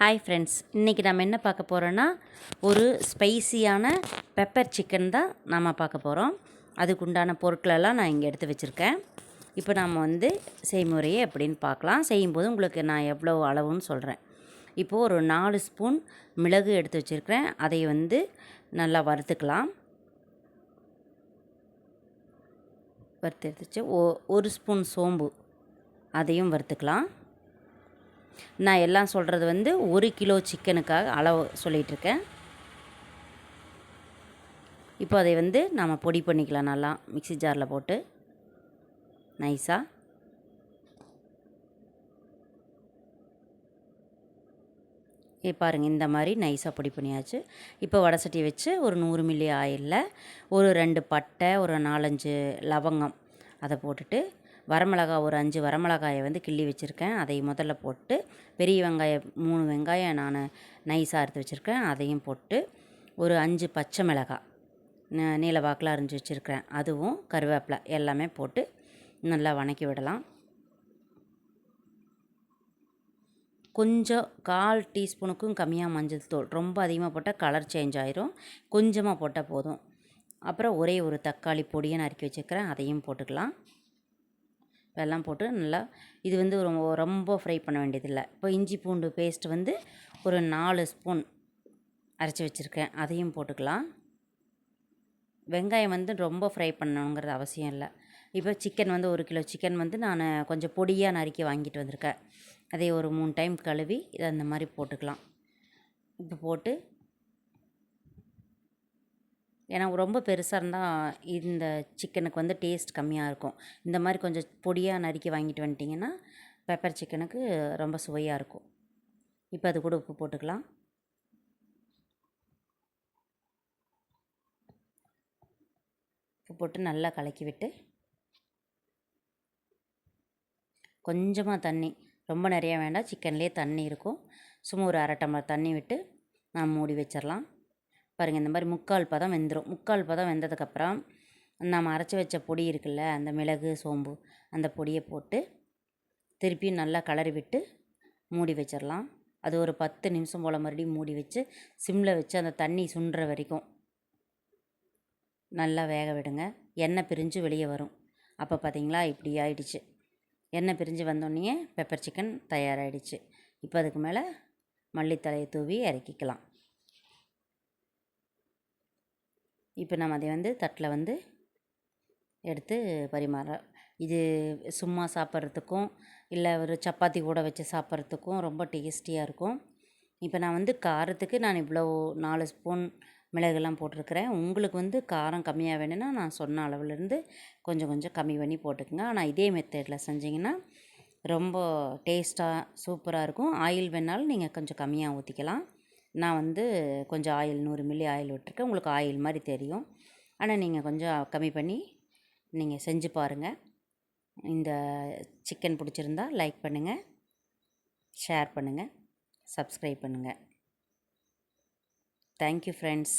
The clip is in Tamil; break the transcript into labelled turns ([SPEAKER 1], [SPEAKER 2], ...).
[SPEAKER 1] ஹாய் ஃப்ரெண்ட்ஸ் இன்றைக்கி நம்ம என்ன பார்க்க போகிறோன்னா ஒரு ஸ்பைசியான பெப்பர் சிக்கன் தான் நாம் பார்க்க போகிறோம் அதுக்கு உண்டான பொருட்களெல்லாம் நான் இங்கே எடுத்து வச்சுருக்கேன். இப்போ நாம் வந்து செய்முறையை எப்படின்னு பார்க்கலாம். செய்யும்போது உங்களுக்கு நான் எவ்வளோ அளவுன்னு சொல்கிறேன் இப்போது ஒரு நாலு ஸ்பூன் மிளகு எடுத்து வச்சுருக்கிறேன். அதை வந்து நல்லா வறுத்துக்கலாம். வறுத்து எடுத்துச்சு. ஓ ஒரு ஸ்பூன் சோம்பு. அதையும் வறுத்துக்கலாம். நான் எல்லாம் சொல்கிறது வந்து ஒரு கிலோ சிக்கனுக்காக அளவு சொல்லிகிட்ருக்கேன் இப்போ அதை வந்து நம்ம பொடி பண்ணிக்கலாம். நல்லா மிக்சி ஜாரில் போட்டு. நைஸாக இப்போ பாருங்கள் இந்த மாதிரி நைஸாக பொடி பண்ணியாச்சு. இப்போ வடை சட்டி வச்சு ஒரு நூறு மில்லி ஆயிலில் ஒரு ரெண்டு பட்டை ஒரு நாலஞ்சு லவங்கம் அதை போட்டுட்டு வரமிளகா ஒரு அஞ்சு வரமிளகாயை வந்து கிள்ளி வச்சுருக்கேன். அதை முதல்ல போட்டு பெரிய வெங்காயம் மூணு வெங்காயம் நான் நைஸாக அறுத்து வச்சுருக்கேன். அதையும் போட்டு ஒரு அஞ்சு பச்சை மிளகாய் நீல வாக்கில் அரிஞ்சு வச்சுருக்கிறேன் அதுவும் கருவேப்பிலை எல்லாமே போட்டு நல்லா வணக்கி விடலாம். கொஞ்சம் கால் டீஸ்பூனுக்கும் கம்மியாக மஞ்சள் தூள். ரொம்ப அதிகமாக போட்டால் கலர் சேஞ்ச் ஆயிரும். கொஞ்சமாக போட்டால் போதும். அப்புறம் ஒரே ஒரு தக்காளி பொடியை நறுக்கி வச்சுருக்கிறேன். அதையும் போட்டுக்கலாம். வெல்லம் போட்டு நல்லா இது வந்து ரொம்ப ரொம்ப ஃப்ரை பண்ண வேண்டியதில்லை. இப்போ இஞ்சி பூண்டு பேஸ்ட் வந்து ஒரு நாலு ஸ்பூன் அரைச்சி வச்சுருக்கேன். அதையும் போட்டுக்கலாம். வெங்காயம் வந்து ரொம்ப ஃப்ரை பண்ணணுங்கிறது அவசியம் இல்லை. இப்போ சிக்கன் வந்து ஒரு கிலோ சிக்கன் வந்து நான் கொஞ்சம் பொடியாக நறுக்கி வாங்கிட்டு வந்திருக்கேன். அதை ஒரு மூணு டைம் கழுவி இதை அந்த மாதிரி போட்டுக்கலாம். இப்போ போட்டு ஏன்னா ரொம்ப பெருசாக இருந்தால் இந்த சிக்கனுக்கு வந்து டேஸ்ட் கம்மியாக இருக்கும். இந்த மாதிரி கொஞ்சம் பொடியாக நறுக்கி வாங்கிட்டு வந்துட்டிங்கன்னா பெப்பர் சிக்கனுக்கு ரொம்ப சுவையாக இருக்கும். இப்போ அது கூட உப்பு போட்டுக்கலாம். உப்பு போட்டு நல்லா கலக்கி விட்டு கொஞ்சமாக தண்ணி ரொம்ப நிறையா வேண்டாம் சிக்கன்லேயே தண்ணி இருக்கும். சும்மா ஒரு அரை டம்ளர் தண்ணி விட்டு நான் மூடி வச்சிடலாம். பாருங்கள் இந்த மாதிரி முக்கால் பதம் வெந்துடும் முக்கால் பதம் வெந்ததுக்கப்புறம் நம்ம அரைச்சி வச்ச பொடி இருக்குல்ல அந்த மிளகு சோம்பு அந்த பொடியை போட்டு திருப்பியும் நல்லா கலரி விட்டு மூடி வச்சிடலாம். அது ஒரு பத்து நிமிஷம் போல் மறுபடியும் மூடி வச்சு சிம்மில் வச்சு அந்த தண்ணி சுண்டுற வரைக்கும் நல்லா வேக விடுங்க. எண்ணெய் பிரிஞ்சு வெளியே வரும். அப்போ பார்த்தீங்களா இப்படி ஆயிடுச்சு. எண்ணெய் பிரிஞ்சு வந்தோடனே பெப்பர் சிக்கன் தயாராகிடுச்சு இப்போ அதுக்கு மேலே மல்லித்தலையை தூவி இறக்கிக்கலாம். இப்போ நம்ம அதை வந்து தட்டில் வந்து எடுத்து பரிமாற இது சும்மா சாப்பிட்றதுக்கும் இல்லை ஒரு சப்பாத்தி கூட வச்சு சாப்பிட்றதுக்கும் ரொம்ப டேஸ்டியாக இருக்கும். இப்போ நான் வந்து காரத்துக்கு நான் இவ்வளோ நாலு ஸ்பூன் மிளகுலாம் போட்டிருக்கிறேன். உங்களுக்கு வந்து காரம் கம்மியாக வேணும்னா நான் சொன்ன அளவுலேருந்து கொஞ்சம் கொஞ்சம் கம்மி பண்ணி போட்டுக்கோங்க. ஆனால் இதே மெத்தடில் செஞ்சிங்கன்னா ரொம்ப டேஸ்ட்டாக சூப்பராக இருக்கும். ஆயில் வேணாலும் நீங்கள் கொஞ்சம் கம்மியாக ஊற்றிக்கலாம். நான் வந்து கொஞ்சம் ஆயில் நூறு மில்லி ஆயில் விட்டுருக்கேன். உங்களுக்கு ஆயில் மாதிரி தெரியும். ஆனால் நீங்கள் கொஞ்சம் கம்மி பண்ணி நீங்கள் செஞ்சு பாருங்கள் இந்த சிக்கன் பிடிச்சிருந்தா லைக் பண்ணுங்கள் ஷேர் பண்ணுங்கள் சப்ஸ்கிரைப் பண்ணுங்கள் தேங்க்யூ ஃப்ரெண்ட்ஸ்